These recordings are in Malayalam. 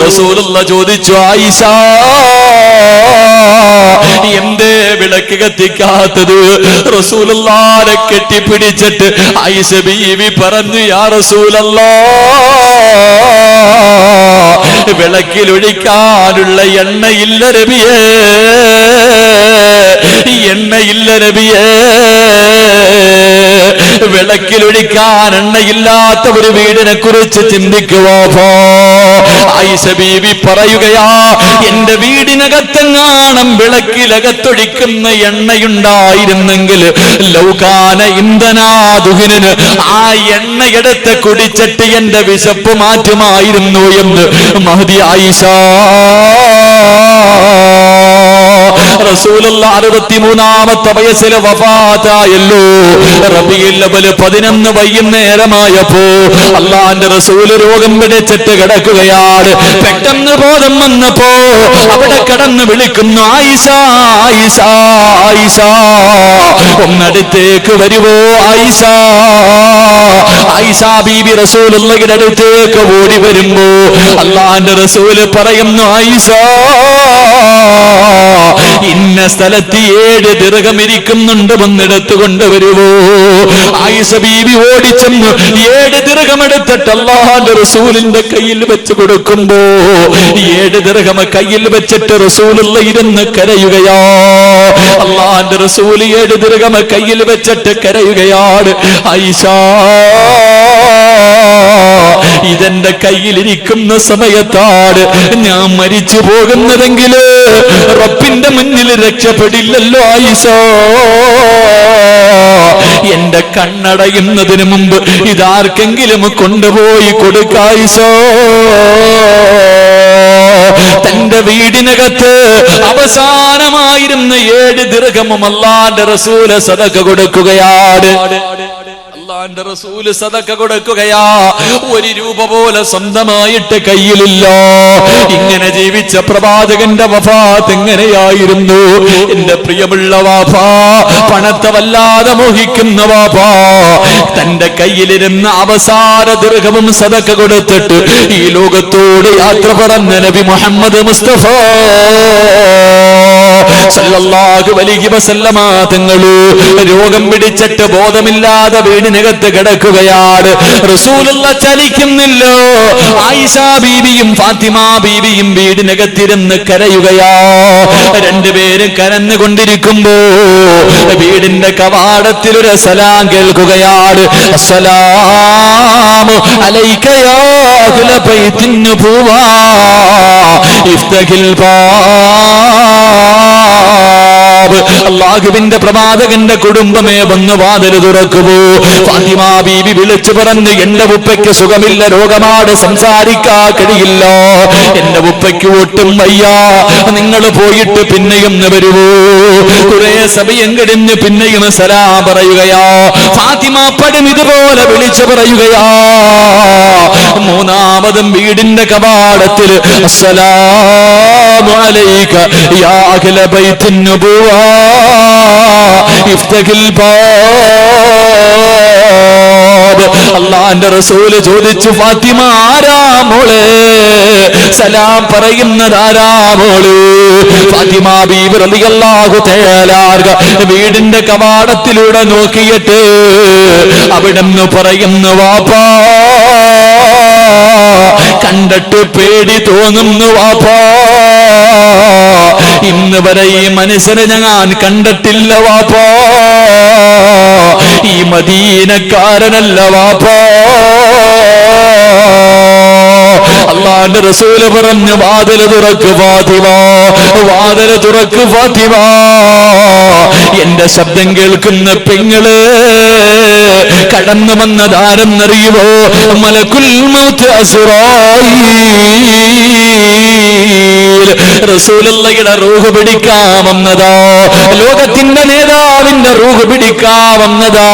റസൂലുള്ള ചോദിച്ചു ആയിഷ എന്തേ വിളക്ക് കത്തിക്കാത്തത്? റസൂലുള്ളാരെ കെട്ടിപ്പിടിച്ചിട്ട് ആയിഷ ബീവി പറഞ്ഞു യാ റസൂലല്ലാ വിളക്കിലൊഴിക്കാനുള്ള എണ്ണയില്ല നബിയേ എണ്ണയില്ല നബിയേ. വിളക്കിലൊഴിക്കാൻ എണ്ണയില്ലാത്ത ഒരു വീടിനെ കുറിച്ച് ചിന്തിക്കുവോ ആയിഷ ബീവി പറയുകയാ എന്റെ വീടിനകത്തെങ്ങാണം വിളക്കിലകത്തൊഴിക്കുന്ന എണ്ണയുണ്ടായിരുന്നെങ്കിൽ ലൗകാന ഇന്ധനാദുഹിന് ആ എണ്ണയെടുത്ത് കുടിച്ചിട്ട് എന്റെ വിശപ്പ് മാറ്റുമായിരുന്നു എന്ന് മഹതി ആയിഷ റസൂലുള്ള അറുപത്തിമൂന്നാമത്തെ വയസ്സിൽ വഫാത്തായല്ലോ. റബിയിൽ പതിനൊന്ന് വൈകുന്നേരമായപ്പോ അള്ളാന്റെ റസൂൽ രോഗം പിടിച്ചിട്ട് കിടക്കുകയാണ്. പെട്ടെന്ന് ബോധം വന്നപ്പോ അവിടെ കടന്ന് വിളിക്കുന്നു ആയിഷ ആയിഷ ആയിഷ ഒന്നടുത്തേക്ക് വരുവോ ആയിഷ? ആയിഷ ബീബി റസൂലുള്ളയുടെ അടുത്തേക്ക് ഓടി വരുമ്പോ അള്ളാന്റെ റസൂൽ പറയുന്നു ആയിഷ ഇന്ന സ്ഥലത്ത് ഏഴ് ദീർഘമിരിക്കുന്നുണ്ട് വന്നെടുത്ത് കൊണ്ടുവരുവോ ആയിസ ബീവി ഓടിച്ചെന്ന് ഏഴ് ദീർഘമെടുത്തിട്ട് അള്ളാഹാന്റെ റസൂലിന്റെ കയ്യിൽ വെച്ച് കൊടുക്കുമ്പോ ഏഴ് ദീർഘമ കയ്യിൽ വെച്ചിട്ട് റസൂലുള്ള ഇരുന്ന് കരയുകയാ. അള്ളാഹാന്റെ റസൂൽ ഏഴ് ദീർഘമ കയ്യിൽ വെച്ചിട്ട് കരയുകയാണ്. ആയിഷ ഇതെന്റെ കയ്യിലിരിക്കുന്ന സമയത്താണ് ഞാൻ മരിച്ചു പോകുന്നതെങ്കിൽ റബ്ബിന്റെ മുന്നിൽ രക്ഷപ്പെടില്ലല്ലോ ആയിസോ എന്റെ കണ്ണടയുന്നതിന് മുമ്പ് ഇതാർക്കെങ്കിലും കൊണ്ടുപോയി കൊടുക്കായിസോ തന്റെ വീടിനകത്ത് അവസാനമായിരുന്ന ഏഴ് ദീർഘമും അല്ലാന്റെ റസൂല സദക കൊടുക്കുകയാണ്. അള്ളാന്റെ റസൂൽ സദക്ക കൊടുക്കുകയാ. ഒരു രൂപ പോലെ സ്വന്തമായിട്ട് കയ്യിലില്ല. ഇങ്ങനെ ജീവിച്ച പ്രവാചകന്റെ വഫാത്ത് എങ്ങനെയായിരുന്നു എന്റെ പ്രിയമുള്ള വാഫാ പണത്തെ വല്ലാതെ മോഹിക്കുന്ന വാഫാ. തന്റെ കയ്യിലിരുന്ന അവസാന ദീർഘവും സദക്ക കൊടുത്തിട്ട് ഈ ലോകത്തോട് യാത്ര പറഞ്ഞ നബി മുഹമ്മദ് മുസ്തഫ. സല്ലല്ലാഹു അലൈഹി വസല്ലമ തങ്ങൾ രോഗം പിടിച്ചിട്ട് ബോധമില്ലാതെ വീടിനകത്ത് കിടക്കുകയാണ്. റസൂലുള്ള ചലിക്കുന്നില്ലോ. ആയിഷ ബീബിയും ഫാത്തിമ ബീബിയും വീടിനകത്തിരുന്ന് കരയുകയാ. രണ്ടുപേരും കരന്നുകൊണ്ടിരിക്കുമ്പോ വീടിന്റെ കവാടത്തിൽ ഒരു സലാം കേൾക്കുകയാണ്. അസ്സലാമു അലൈക യാ ഇഫ്തഖിൽ പോവാ നുബുവ ഇഫ്തഹിൽ ബാബ് അള്ളാഹുവിന്റെ പ്രവാചകന്റെ കുടുംബമേ വന്ന് വാതിൽ തുറക്കുമോ ഫാത്തിമ ബീബി വിളിച്ചു പറഞ്ഞ് എന്റെ ഉപ്പയ്ക്ക് സുഖമില്ല രോഗമാണ് സംസാരിക്കാ കഴിയില്ല. എന്റെ ഉപ്പയ്ക്ക് ഒട്ടും വയ്യ. നിങ്ങൾ പോയിട്ട് പിന്നെയും വരുവോ. കുറെ സമയം കഴിഞ്ഞ് പിന്നെയും സലാ പറയുകയാ. ഫാത്തിമ പടും ഇതുപോലെ വിളിച്ചു പറയുകയാ. മൂന്നാമതും വീടിന്റെ കവാടത്തിൽ അസ്സലാമു അലൈക യാ അഖില ബൈത്തിൻ നുബുവ. അള്ളാന്റെ റസൂൽ ചോദിച്ചു ഫാത്തിമ ആരാ മോളെ? സലാം പറയുന്നത് ആരാ മോൾ? ഫാത്തിമ ബീബി റളിയല്ലാഹു തആലാർക വീടിന്റെ കവാടത്തിലൂടെ നോക്കിയിട്ട് അവിടെന്ന് പറയുന്നു വാപ്പാ കണ്ടിട്ട് പേടി തോന്നുന്നു വാപ്പാ. ഇന്ന് വരെ ഈ മനുഷ്യനെ ഞാൻ കണ്ടിട്ടില്ല വാപ്പോ. ഈ മദീനക്കാരനല്ല വാപ്പോ. അള്ളാന്റെ റസൂൽ പറഞ്ഞു വാതിൽ തുറക്ക് ഫാത്തിമ വാതിൽ തുറക്ക് ഫാത്തിമ. എന്റെ ശബ്ദം കേൾക്കുന്ന പെങ്ങൾ കടന്നു വന്നതാരെന്നറിയുമോ മലക്കുൽ മൗത്ത് അസുറായി. റസൂലുള്ളയുടെ റൂഹ് പിടിക്കാമെന്നതാ. ലോകത്തിന്റെ നേതാവിന്റെ റൂഹ് പിടിക്കാമെന്നതാ.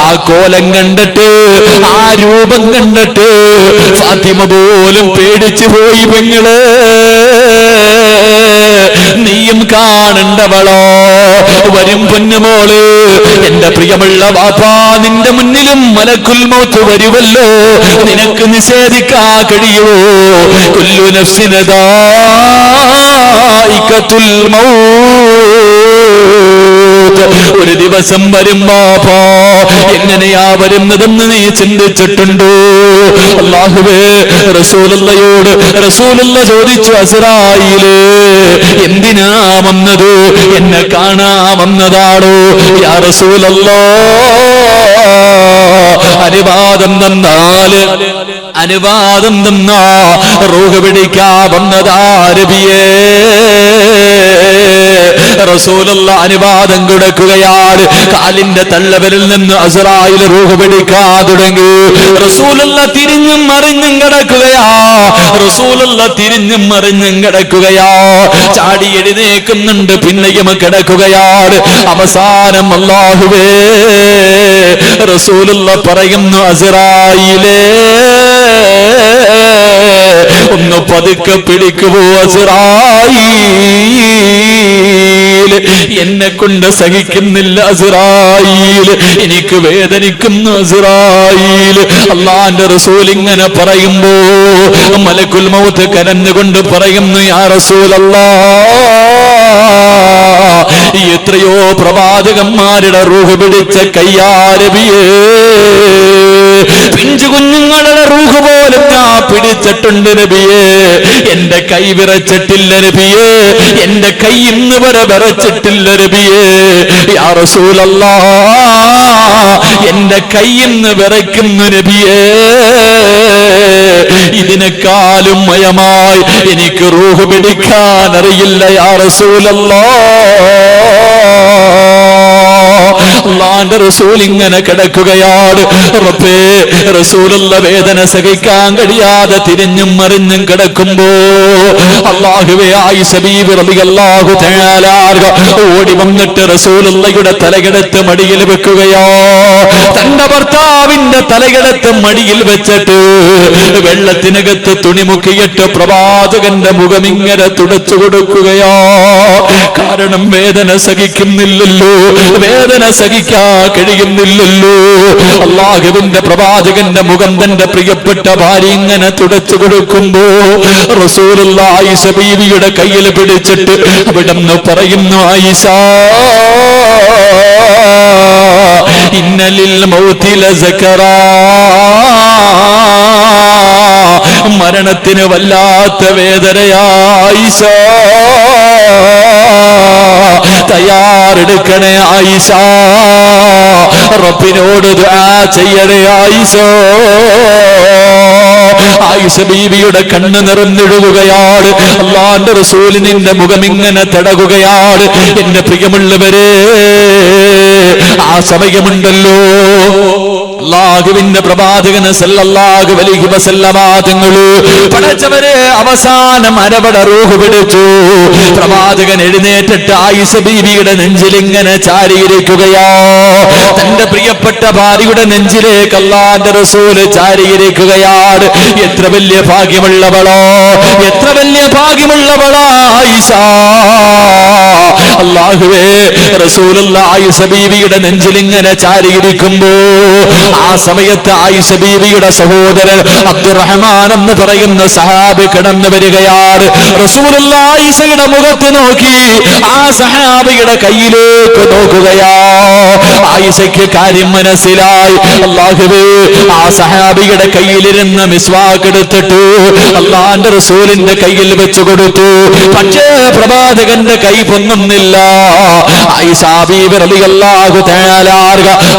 ആ കോലം കണ്ടിട്ട് ആ രൂപം കണ്ടിട്ട് ഫാത്തിമ പോലും പേടിച്ചു പോയി പെങ്ങൾ. നീയും കാണണ്ടവളോ? വരും പൊന്നുമോൾ എന്റെ പ്രിയമുള്ള വാപ്പാ നിന്റെ മുന്നിലും മലക്കുൽ മൗത്ത് വരുമല്ലോ നിനക്ക് നിഷേധിക്കാ കഴിയുമോ കുല്ലു നഫ്സിനദായിക്കത്തുൽ മൗത്ത്. ഒരു ദിവസം വരും ബാപ്പാ എങ്ങനെയാ വരുന്നതെന്ന് നീ ചിന്തിച്ചിട്ടുണ്ടോ? അള്ളാഹുവേ റസൂലുള്ളയോട് റസൂലുള്ള ചോദിച്ചു അസറായിൽ എന്തിനാ വന്നത്? എന്നെ കാണാ വന്നതാണോ? യാ റസൂലല്ലോ അനുവാദം തന്നാൽ അനുവാദം തന്നാ റോഹ് പിടിക്കാ വന്നതാരബിയേ റസൂലുള്ള അനുവാദം കൊടുക്കുകയാണ്. കാലിന്റെ തള്ളവരിൽ നിന്ന് അസറായിൽ റൂഹ് പിടിക്കാൻ തുടങ്ങി. റസൂലുള്ള തിരിഞ്ഞും മറിഞ്ഞും കിടക്കുകയാ. റസൂലുള്ള തിരിഞ്ഞും മറിഞ്ഞും കിടക്കുകയാ. ചാടി എഴുന്നേക്കുന്നുണ്ട് പിന്നെയും കിടക്കുകയാണ്. അവസാനം അല്ലാഹുവേ റസൂലുള്ള പറയുന്നു അസറായിലേ. ഒന്ന് പതുക്കെ പിടിക്കുവോ എന്നെ കൊണ്ട് സഹിക്കുന്നില്ല അസിറായിൽ എനിക്ക് വേദനിക്കുന്നു അസിറായിൽ അള്ളാന്റെ റസൂൽ ഇങ്ങനെ പറയുമ്പോ മലക്കുൽ മൗത്ത് കരഞ്ഞുകൊണ്ട് പറയുന്നു യാ റസൂൽ എത്രയോ പ്രവാചകന്മാരുടെ റൂഹ് പിടിച്ച കയ്യാരബിയേ. പിഞ്ചു കുഞ്ഞുങ്ങളുടെ റൂഹ് പോലെ ഞാൻ പിടിച്ചിട്ടുണ്ട് നബിയേ. എന്റെ കൈ വിറച്ചിട്ടില്ല നബിയേ. എന്റെ കൈ ഇന്ന് വരെ വിറച്ചിട്ടില്ല നബിയേ. യാ റസൂലല്ലാ എന്റെ കൈ ഇന്ന് വിറയ്ക്കുന്നു നബിയേ. ഇതിനേക്കാളും മയമായി എനിക്ക് റൂഹ് പിടിക്കാൻ അറിയില്ല യാ റസൂലല്ലാ. അള്ളാന്റെ റസൂൽ ഇങ്ങനെ കിടക്കുകയാണ്. റബ്ബേ റസൂലുള്ള വേദന സഹിക്കാൻ കഴിയാതെ തിരിഞ്ഞും മറിഞ്ഞും കിടക്കുമ്പോ അള്ളാഹുവേ ആയിഷ സബീബ് തആല ഓടി വന്നിട്ട് റസൂലുള്ളയുടെ തലകിടത്ത് മടിയിൽ വെക്കുകയോ. തന്റെ ഭർത്താവിന്റെ തലകിടത്ത് മടിയിൽ വെച്ചിട്ട് വെള്ളത്തിനകത്ത് തുണി മുക്കിയിട്ട് പ്രവാചകന്റെ മുഖം ഇങ്ങനെ തുടച്ചു കൊടുക്കുകയോ. കാരണം വേദന സഹിക്കുന്നില്ലല്ലോ. വേദന സഹിക്കാ കഴിയുന്നില്ലല്ലോ. അള്ളാഹുവിന്റെ പ്രവാചകന്റെ മുഖം തന്റെ പ്രിയപ്പെട്ട ഭാര്യ ഇങ്ങനെ തുടച്ചു കൊടുക്കുമ്പോ റസൂലുള്ള കയ്യിൽ പിടിച്ചിട്ട് അവിടെന്ന് പറയുന്നു ആയിഷ ഇന്നലിൽ മൗത്തില സക്കറാ മരണത്തിന് വല്ലാത്ത വേദനയായിഷ തയ്യാറെടുക്കണേ ആയിഷ. റബ്ബിനോട് ദുആ ചെയ്യണേ ആയിഷ. ആയിഷ ബീവിയുടെ കണ്ണ് നിറഞ്ഞിടുകയാണ്. അള്ളാന്റെ റസൂൽ നിന്റെ മുഖം ഇങ്ങനെ തടകുകയാണ്. എന്റെ പ്രിയമുള്ളവരെ ആ സമയമുണ്ടല്ലോ അള്ളാഹുവിന്റെ പ്രവാചകന് സല്ലല്ലാഹു അലൈഹി വസല്ലമ തങ്ങൾ പടച്ചവരെ അവസാനം അരവട റൂഹ് പിടിച്ചു. പ്രവാചകൻ എഴുന്നേറ്റിട്ട് ആയിഷ ബീവിയുടെ നെഞ്ചിൽ ഇങ്ങനെ ചാരിയിരിക്കുകയാ. തന്റെ പ്രിയപ്പെട്ട ഭാര്യയുടെ നെഞ്ചിലേക്ക് അള്ളാന്റെ റസൂൽ ചാരിയിരിക്കുകയാണ്. എത്ര വലിയ ഭാഗ്യമുള്ളവളോ എത്ര വലിയ ഭാഗ്യമുള്ളവളാ ആയിഷ. അള്ളാഹുവേ റസൂലിയുടെ നെഞ്ചിലിങ്ങനെ ചാരിയിരിക്കുമ്പോ ആ സമയത്ത് ആയിഷ ബീവിയുടെ സഹോദരൻ അബ്ദുറഹ്മാൻ എന്ന് പറയുന്ന സഹാബി കിടന്നു വരികയാണ്. റസൂലുള്ള മുഖത്ത് നോക്കി ആ സഹാബിയുടെ കയ്യിലേക്ക് നോക്കുകയാ. ആയിഷയ്ക്ക് കാര്യം മനസ്സിലായി. അള്ളാഹുവേ ആ സഹാബിയുടെ കയ്യിലിരുന്ന് മിസ്വാക്ക് എടുത്തിട്ട് അള്ളാന്റെ റസൂലിന്റെ കയ്യിൽ വെച്ചു കൊടുത്തു. പക്ഷേ പ്രവാചകന്റെ കൈ പൊങ്ങുന്നില്ല തആല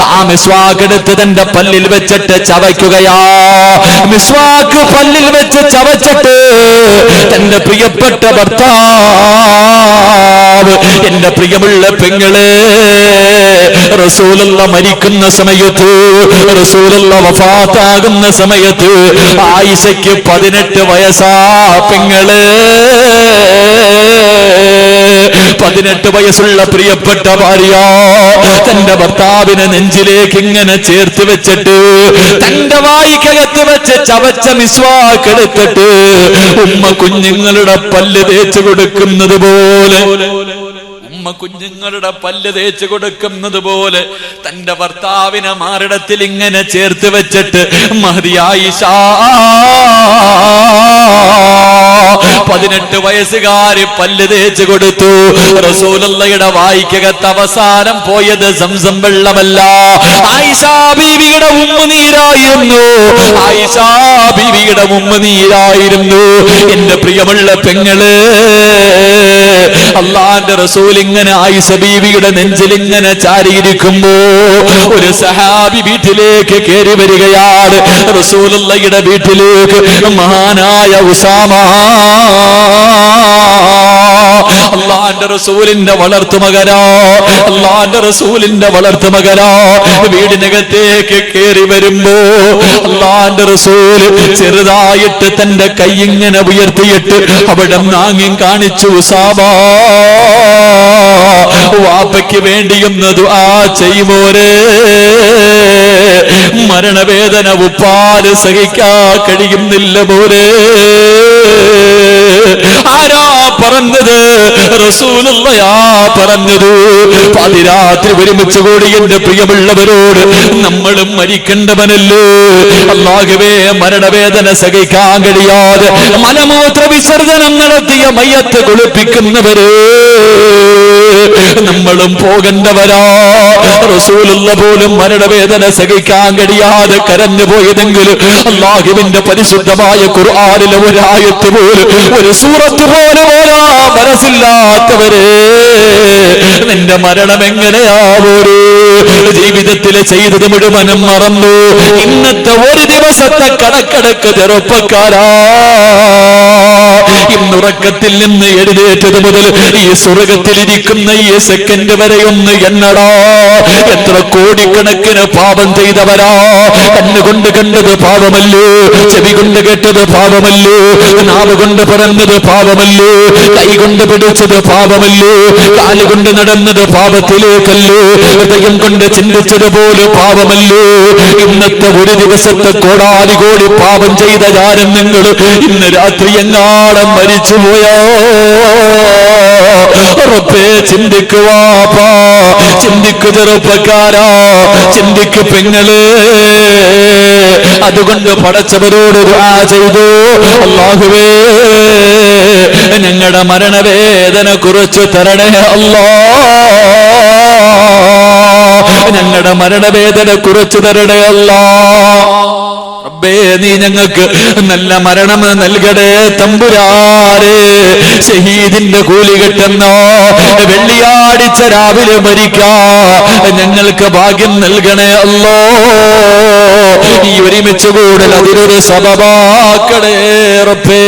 ആ മിസ്വാക്ക് എടുത്ത് തന്റെ പല്ലിൽ വെച്ചിട്ട് ചവയ്ക്കുകയാ. മിസ്വാക്ക് പല്ലിൽ വെച്ച് ചവച്ചിട്ട് തന്റെ പ്രിയപ്പെട്ട ഭർത്താവ് എന്റെ പ്രിയമുള്ള പെങ്ങളെ റസൂലുള്ള മരിക്കുന്ന സമയത്ത് റസൂലുള്ള വഫാത്താകുന്ന സമയത്ത് ആയിഷയ്ക്ക് പതിനെട്ട് വയസ്സാ പെങ്ങളെ. പതിനെട്ട് വയസ്സുള്ള പ്രിയപ്പെട്ട ഭാര്യ തന്റെ ഭർത്താവിനെ നെഞ്ചിലേക്ക് ഇങ്ങനെ ചേർത്ത് വെച്ചിട്ട് തന്റെ വായിക്കകത്ത് വെച്ച് ചവച്ച മിസ്വാക്കെടുത്തിട്ട് ഉമ്മ കുഞ്ഞുങ്ങളുടെ പല്ല് തേച്ചു കൊടുക്കുന്നത് പോലെ ഉമ്മ കുഞ്ഞുങ്ങളുടെ പല്ല് തേച്ച് കൊടുക്കുന്നത് പോലെ തന്റെ ഭർത്താവിനെ മാറിടത്തിൽ ഇങ്ങനെ ചേർത്ത് വെച്ചിട്ട് മതിയായിഷ പതിനെട്ട് വയസ്സുകാര് പല്ല് തേച്ചു കൊടുത്തു. റസൂലുള്ളയുടെ വായിക്കകത്ത് അവസാനം പോയത് സംസം വെള്ളമല്ല. ആയിഷാ ബീവിയുടെ ഉമ്മുനീരായിരുന്നു ആയിഷാ ബീവിയുടെ ഉമ്മുനീരായിരുന്നു എന്റെ പ്രിയമുള്ള പെങ്ങൾ. അള്ളാന്റെ റസൂൽ ഇങ്ങനെ ആയിഷ ബീവിയുടെ നെഞ്ചിൽ ഇങ്ങനെ ചാരിയിരിക്കുമ്പോ ഒരു സഹാബി വീട്ടിലേക്ക് കയറി വരികയാണ്. റസൂലുള്ളയുടെ വീട്ടിലേക്ക് മഹാനായ ഉസാമ. അള്ളാന്റെ റസൂലിന്റെ വളർത്തുമകനോ അള്ളാന്റെ റസൂലിന്റെ വളർത്തുമകനോ വീടിനകത്തേക്ക് കയറി വരുമ്പോ അള്ളാന്റെ റസൂൽ ചെറുതായിട്ട് തന്റെ കൈ ഇങ്ങനെ ഉയർത്തിയിട്ട് അവിടെ നാങ്ങി കാണിച്ചു സാബാ വാപ്പയ്ക്ക് വേണ്ടിയൊന്ന് ദുആ ചെയ്യുമോരേ? മരണവേദന ഉപ്പാൽ സഹിക്കാ കഴിയുന്നില്ല പോരേ ആരാ പറഞ്ഞത്? റസൂലുള്ളയാ പറഞ്ഞത്. പതിരാത്രി ഒരുമിച്ച് കൂടി എന്റെ പ്രിയമുള്ളവരോട് നമ്മളും മരിക്കേണ്ടവനല്ലേ? അല്ലാഹുവേ മരണവേദന സഹിക്കാൻ കഴിയാതെ മലമൂത്ര വിസർജനം നടത്തിയ മയ്യത്ത് കുളിപ്പിക്കുന്നവര്. നമ്മളും പോകേണ്ടവരാ. റസൂലുള്ള പോലും മരണവേദന സഹിക്കാൻ കഴിയാതെ കരഞ്ഞു പോയതെങ്കിലും അള്ളാഹുവിന്റെ പരിശുദ്ധമായ ഖുർആനിലെ ആയത്ത് പോലും ഒരു സൂറത്ത് പോലും പോരാ. മനസ്സില്ലാത്തവരെ നിന്റെ മരണം എങ്ങനെയാവൂ ജീവിതത്തിലെ ചെയ്തത് മുഴുവനും മറന്നു. ഇന്നത്തെ ഒരു ദിവസത്തെ കണക്കെടുക്ക് ചെറുപ്പക്കാരാ. ഇന്നുറക്കത്തിൽ നിന്ന് എഴുന്നേറ്റത് മുതൽ ഈ സ്വർഗത്തിലിരിക്കുന്ന ഈ സെക്കൻഡ് വരെ ഒന്ന് എന്നടാ? എത്ര കോടിക്കണക്കിന് പാപം ചെയ്തവരാ? കണ്ണുകൊണ്ട് കണ്ടത് പാപമല്ലോ? ചെവി കൊണ്ട് കേട്ടത് പാപമല്ലോ? നാവ് കൊണ്ട് പറഞ്ഞത് പാപമല്ലോ? കൈ കൊണ്ട് പിടിച്ചത് പാപമല്ലോ? കാൽ കൊണ്ട് നടന്നത് പാപത്തിലേക്കല്ലോ? ഹൃദയം കൊണ്ട് ചിന്തിച്ചത് പോലെ പാപമല്ലോ? ഇന്നത്തെ ഒരു ദിവസത്തെ കോടാലി കോടി പാപം ചെയ്ത ജാരം നിങ്ങൾ ഇന്ന് രാത്രി എങ്ങാടം മരിച്ചുപോയോ റബ്ബേ ചിന്തിക്കുവാപ്പാ ചിന്തിക്കു ചെറുപ്പക്കാരാ ചിന്തിക്കു പെങ്ങൾ. അതുകൊണ്ട് പടച്ചവരോട് ദുആ ചെയ്തു. അല്ലാഹുവേ ഞങ്ങളുടെ മരണവേദന കുറച്ച് തരണേ അല്ലാ. ഞങ്ങളുടെ മരണവേദന കുറച്ച് തരണേ അല്ലാ. റബ്ബേ നീ ഞങ്ങൾക്ക് നല്ല മരണം നൽകടേ തമ്പുരാരെ ഷഹീദിന്റെ കൂലി കിട്ടുന്നോ വെള്ളിയാഴ്ച രാവിലെ മരിക്കാ. ഞങ്ങൾക്ക് ഭാഗ്യം നൽകണേ അല്ലോ ഈ ഒരുമിച്ച് കൂടൽ അതിനൊരു റബ്ബേ.